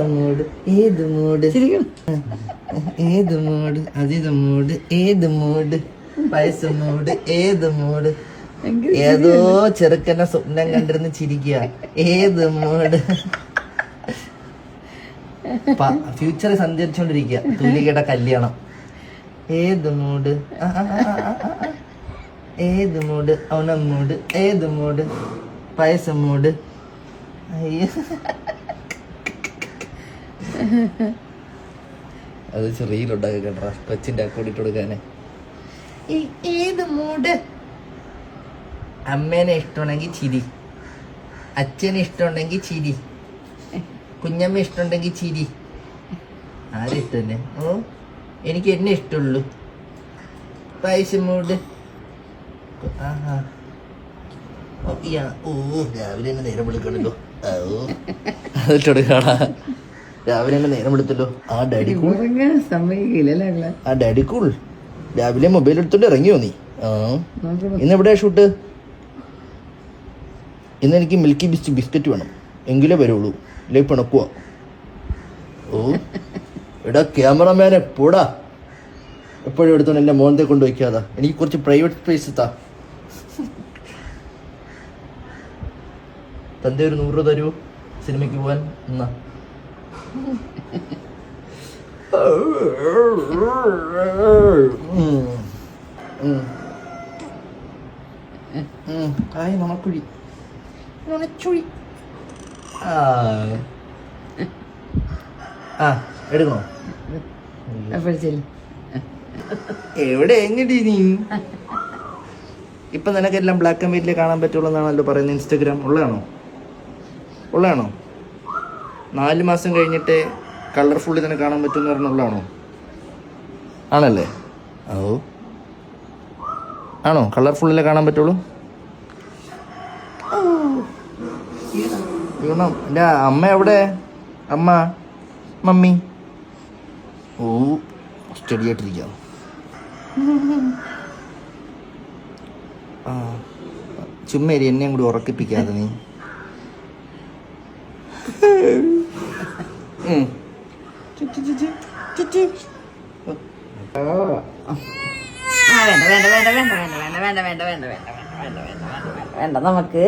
മൂട് ഏത് മൂട്? ഏത് മൂട്? അതിത് മൂട്. ഏത് മൂട്? വയസ്സ് മൂട്. ഏത് മൂട്? ഏതോ ചെറുക്കനെ സ്വപ്നം കണ്ടിരുന്ന് ചിരിക്കുക ഏത് മൂട്? ഫ്യൂച്ചർ സഞ്ചരിച്ചോണ്ടിരിക്കുക തുല്ലികയുടെ കല്യാണം. ഏത് മൂട്? ഏത് മൂട്? അവനം മൂട്. ഏത് മൂട്? വയസ്സ് മൂട്. അയ്യോ. അത് ചെറിയിലുണ്ടാക്കി കേട്ടോ കൊച്ചിന്റെ അക്കോട് ഇട്ട് കൊടുക്കാന്. ഏത് മൂഡ് അമ്മേനെ ഇഷ്ടമുണ്ടെങ്കിൽ ചിരി. അച്ഛനെ ഇഷ്ടമുണ്ടെങ്കിൽ ചിരി. കുഞ്ഞമ്മ ഇഷ്ടമുണ്ടെങ്കിൽ ചിരി. ആരും ഓ എനിക്ക് എന്നെ ഇഷ്ടമുള്ളൂ. പൈസ മൂഡ് ആഹാ. ഓ, രാവിലെ തന്നെ നേരം വിളിക്കണല്ലോ. ഓ. അതിട്ടോട് കാണാ രാവിലെ തന്നെ നേരം എടുത്തല്ലോ. ആ ഡാഡി കൂൾ ആ ഡാഡി കൂൾ രാവിലെ മൊബൈൽ എടുത്തോണ്ട് ഇറങ്ങിയോ നീ? ആ. ഇന്ന് എവിടെയാ ഷൂട്ട് ഇന്ന് എനിക്ക് മിൽക്കി ബിസ്റ്റ് ബിസ്ക്കറ്റ് വേണം. എങ്കിലേ വരുള്ളൂ. ഇല്ലേ പിണക്കുക ഓ. എടാ ക്യാമറമാനെ പോടാ. എപ്പോഴും എടുത്തോണ്ട് എന്റെ മോനത്തെ കൊണ്ട് വയ്ക്കാതാ. എനിക്ക് കുറച്ച് പ്രൈവറ്റ് സ്പേസ് താ. തന്റെ ഒരു നൂറ് രൂപ തരൂ. സിനിമയ്ക്ക് പോവാൻ. എന്നാ. ആയി നുണക്കുഴി നുണച്ചുഴി. ആ. എടുക്കണോ? എവിടെ എങ്ങടി നീ? ഇപ്പൊ നിനക്കെല്ലാം ബ്ലാക്ക് ആൻഡ് വൈറ്റിൽ കാണാൻ പറ്റുള്ളൂ എന്നാണല്ലോ പറയുന്നത് ഇൻസ്റ്റഗ്രാം ഉള്ളതാണോ? ഉള്ളതാണോ? നാല് മാസം കഴിഞ്ഞിട്ട് കളർഫുള്ളി തന്നെ കാണാൻ പറ്റുമെന്ന് പറഞ്ഞുള്ളതാണോ? ആണല്ലേ? ഓ ആണോ? കളർഫുള്ളിലെ കാണാൻ പറ്റുള്ളൂ? എന്റെ അമ്മ എവിടെ? അമ്മ മമ്മി. ഓ സ്റ്റഡി ആയിട്ടിരിക്കാം. ചുമ്മേരി എന്നെയും കൂടി ഉറക്കിപ്പിക്കാതെ നീ. വേണ്ട വേണ്ട വേണ്ട വേണ്ട വേണ്ട വേണ്ട വേണ്ട വേണ്ട വേണ്ട വേണ്ട വേണ്ട വേണ്ട വേണ്ട വേണ്ട നമുക്ക്